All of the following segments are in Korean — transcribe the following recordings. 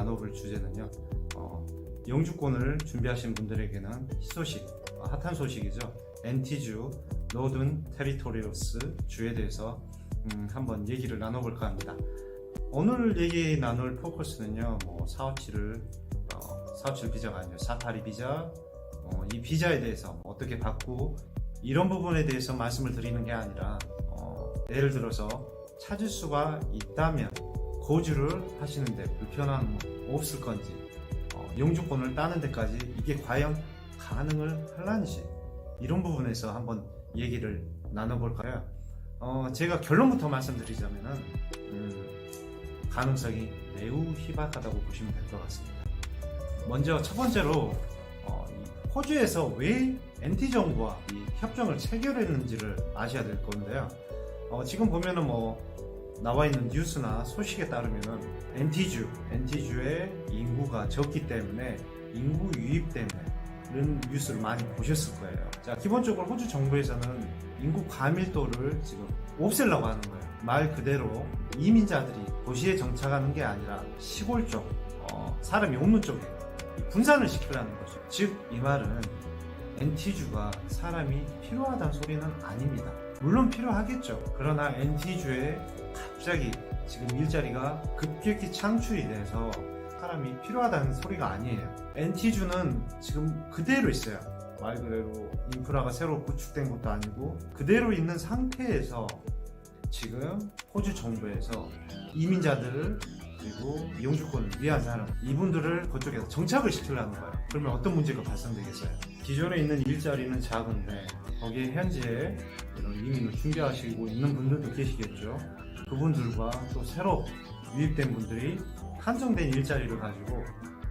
나눠볼 주제는요. 어, 영주권을 준비하신 분들에게는 희소식, 어, 핫한 소식이죠. 엔티주, 노든 테리토리우스 주에 대해서 음, 한번 얘기를 나눠볼까 합니다. 오늘 얘기 나눌 포커스는요, 뭐 사업치를 어, 사업칠 비자가 아니고 사파리 비자, 어, 이 비자에 대해서 뭐 어떻게 받고 이런 부분에 대해서 말씀을 드리는 게 아니라 어, 예를 들어서 찾을 수가 있다면 거주를 하시는데 불편함 없을 건지 어, 영주권을 따는 데까지 이게 과연 가능을 할란지 이런 부분에서 한번 얘기를 나눠볼까요? 어, 제가 결론부터 말씀드리자면은 음, 가능성이 매우 희박하다고 보시면 될 것 같습니다. 먼저 첫 번째로 어, 이 호주에서 왜 NT 정부와 이 협정을 체결했는지를 아셔야 될 건데요. 어, 지금 보면은 뭐 나와 있는 뉴스나 소식에 따르면은 NT주, NT주의 인구가 적기 때문에 인구 유입 때문에 뉴스를 많이 보셨을 거예요. 자, 기본적으로 호주 정부에서는 인구 과밀도를 지금 없애려고 하는 거예요. 말 그대로 이민자들이 도시에 정착하는 게 아니라 시골 쪽, 어, 사람이 없는 쪽에 분산을 시키려는 거죠. 즉, 이 말은 NT주가 사람이 필요하다는 소리는 아닙니다. 물론 필요하겠죠. 그러나 NT주에 갑자기 지금 일자리가 급격히 창출이 돼서 사람이 필요하다는 소리가 아니에요. NT주는 지금 그대로 있어요. 말 그대로 인프라가 새로 구축된 것도 아니고 그대로 있는 상태에서 지금 호주 정부에서 이민자들을 그리고 영주권을 위한 사람 이분들을 그쪽에서 정착을 시키려는 거예요. 그러면 어떤 문제가 발생되겠어요? 기존에 있는 일자리는 작은데 거기에 현재 이런 이민을 준비하시고 있는 분들도 계시겠죠. 그분들과 또 새로 유입된 분들이 한정된 일자리를 가지고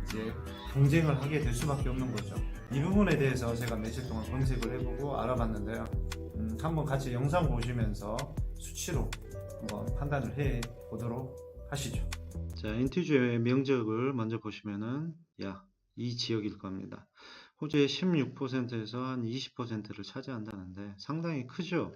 이제 경쟁을 하게 될 수밖에 없는 거죠. 이 부분에 대해서 제가 며칠 동안 검색을 해보고 알아봤는데요. 음, 한번 같이 영상 보시면서 수치로 한번 판단을 해 보도록 하시죠. 자, 인티주의 면적을 먼저 보시면은 약 이 지역일 겁니다. 호주의 16%에서 한 20%를 차지한다는데 상당히 크죠.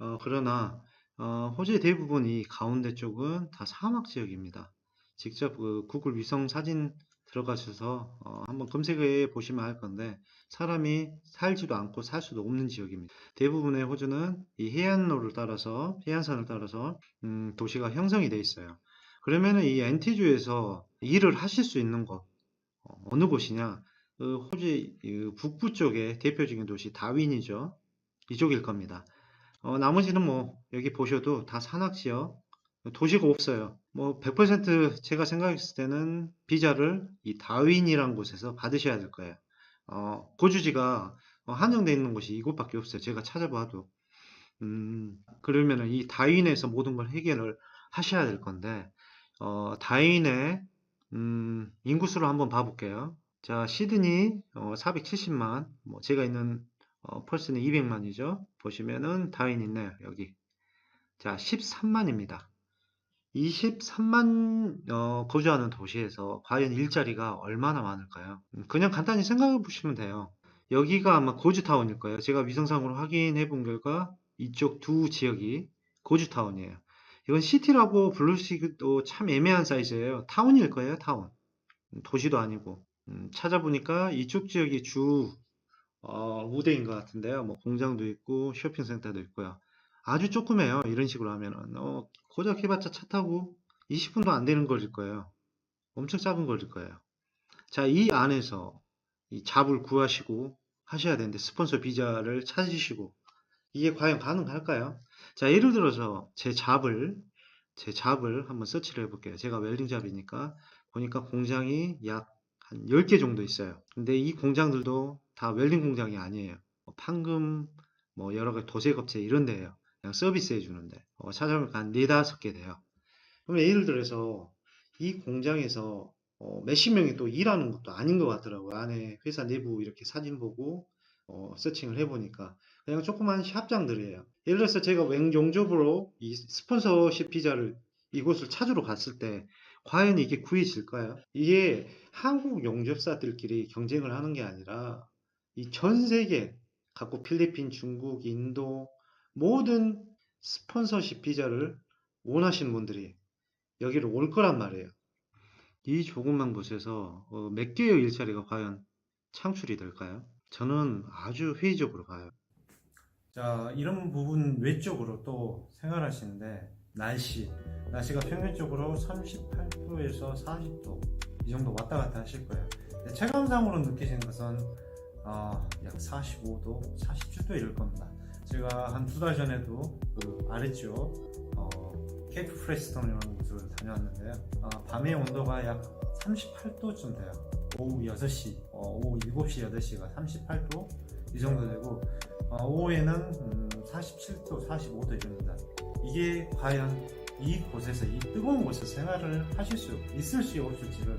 어, 그러나 어, 호주의 대부분이 가운데 쪽은 다 사막 지역입니다. 직접 그 구글 위성 사진 들어가셔서 어, 한번 검색해 보시면 할 건데 사람이 살지도 않고 살 수도 없는 지역입니다. 대부분의 호주는 이 해안로를 따라서 해안선을 따라서 음, 도시가 형성이 돼 있어요. 그러면은 이 엔티주에서 일을 하실 수 있는 곳 어, 어느 곳이냐? 그 호주 그 북부 쪽의 대표적인 도시 다윈이죠. 이쪽일 겁니다. 어, 나머지는 뭐 여기 보셔도 다 산악 지역 도시가 없어요. 뭐 100% 제가 생각했을 때는 비자를 이 다윈이란 곳에서 받으셔야 될 거예요. 어, 거주지가 어, 한정되어 있는 곳이 이곳밖에 없어요. 제가 찾아봐도. 음, 그러면은 이 다윈에서 모든 걸 해결을 하셔야 될 건데, 어, 다윈의 음, 인구수를 한번 봐볼게요. 자, 시드니 어, 470만, 뭐 제가 있는 어, 펄스는 200만이죠. 보시면은 다윈 있네요. 여기. 자, 13만입니다. 23만 어, 거주하는 도시에서 과연 일자리가 얼마나 많을까요? 음, 그냥 간단히 생각해 보시면 돼요. 여기가 아마 고주타운일 거예요. 제가 위성상으로 확인해 본 결과 이쪽 두 지역이 고주타운이에요. 이건 시티라고 부르시기도 참 애매한 사이즈예요. 타운일 거예요, 타운. 음, 도시도 아니고. 음, 찾아보니까 이쪽 지역이 주 어, 우대인 것 같은데요. 뭐 공장도 있고 쇼핑센터도 있고요. 아주 조그매요. 이런 식으로 하면은 어, 고작 해봤자 차 타고 20분도 안 되는 걸일 거예요. 엄청 작은 걸일 거예요. 자, 이 안에서 이 잡을 구하시고 하셔야 되는데 스폰서 비자를 찾으시고 이게 과연 가능할까요? 자, 예를 들어서 제 잡을 제 잡을 한번 서치를 해볼게요. 제가 웰딩 잡이니까 보니까 공장이 약 한 10개 정도 있어요. 근데 이 공장들도 다 웰딩 공장이 아니에요. 뭐 판금, 뭐 여러 가지 도색업체 이런 데예요. 그냥 서비스 해주는데 어, 찾아보니까 한 네다섯 개 돼요. 그럼 예를 들어서 이 공장에서 어, 몇십 명이 또 일하는 것도 아닌 것 같더라고요. 안에 회사 내부 이렇게 사진 보고 어, 서칭을 해보니까 그냥 조그만 샵장들이에요. 예를 들어서 제가 맹종적으로 이 스폰서십 비자를 이곳을 찾으러 갔을 때 과연 이게 구해질까요? 이게 한국 용접사들끼리 경쟁을 하는 게 아니라 이 전 세계 각국 필리핀, 중국, 인도 모든 스폰서십 비자를 원하시는 분들이 여기로 올 거란 말이에요. 이 조그만 곳에서 어, 몇 개의 일자리가 과연 창출이 될까요? 저는 아주 회의적으로 봐요. 자, 이런 부분 외적으로 또 생활하시는데 날씨, 날씨가 평균적으로 38도에서 40도 이 정도 왔다 갔다 하실 거예요. 체감상으로 느끼시는 것은 어, 약 45도, 47도 이럴 겁니다. 제가 한 두 달 전에도 그 아래쪽 어, 케이프 프레스턴이라는 곳을 다녀왔는데요. 어, 밤의 온도가 약 38도쯤 돼요. 오후 6시, 어, 오후 7시, 8시가 38도 이 정도 되고 어, 오후에는 음, 47도, 45도 이릅니다. 이게 과연 이 곳에서 이 뜨거운 곳에서 생활을 하실 수 있을지 없을지를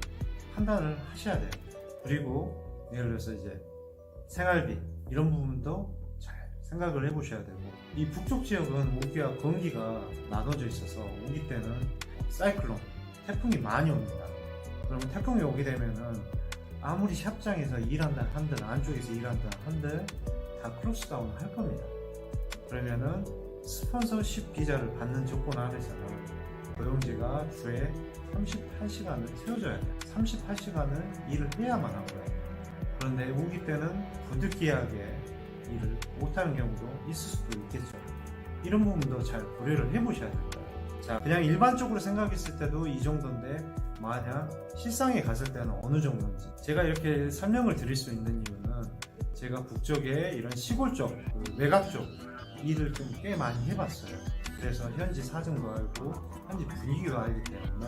판단을 하셔야 돼요. 그리고 예를 들어서 이제 생활비 이런 부분도 잘 생각을 해보셔야 되고 이 북쪽 지역은 우기와 건기가 나눠져 있어서 우기 때는 사이클론 태풍이 많이 옵니다. 그러면 태풍이 오게 되면은 아무리 샵장에서 일한다 한들 안쪽에서 일한다 한들 다 클로스다운 할 겁니다. 그러면은 스폰서십 비자를 받는 조건 아래서는 고용주가 주에 38시간을 채워줘야 돼요. 38시간을 일을 해야만 하고요. 그런데 우기 때는 부득이하게 일을 못하는 경우도 있을 수도 있겠죠. 이런 부분도 잘 고려를 해보셔야 될 거예요. 자, 그냥 일반적으로 생각했을 때도 이 정도인데 만약 실상에 갔을 때는 어느 정도인지 제가 이렇게 설명을 드릴 수 있는 이유는 제가 북쪽에 이런 시골 쪽, 그 외곽 쪽 일을 좀 꽤 많이 해봤어요. 그래서 현지 사정도 알고 현지 분위기도 알기 때문에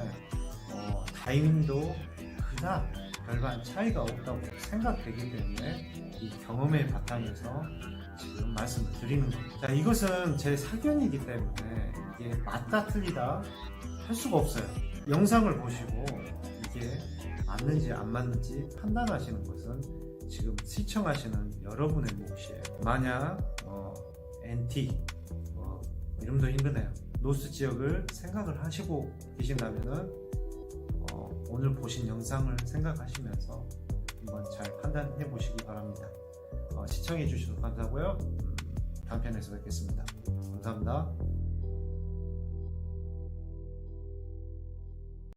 어, 타이밍도 그닥 별반 차이가 없다고 생각되기 때문에 이 경험의 바탕에서 지금 말씀을 드리는 겁니다. 자, 이것은 제 사견이기 때문에 이게 맞다 틀리다 할 수가 없어요. 영상을 보시고 이게 맞는지 안 맞는지 판단하시는 것은 지금 시청하시는 여러분의 몫이에요. 만약 어, NT 어, 이름도 힘드네요. 노스 지역을 생각을 하시고 계신다면은 어, 오늘 보신 영상을 생각하시면서 한번 잘 판단해 보시기 바랍니다. 어, 시청해 주셔서 감사하고요. 음, 다음 편에서 뵙겠습니다. 감사합니다.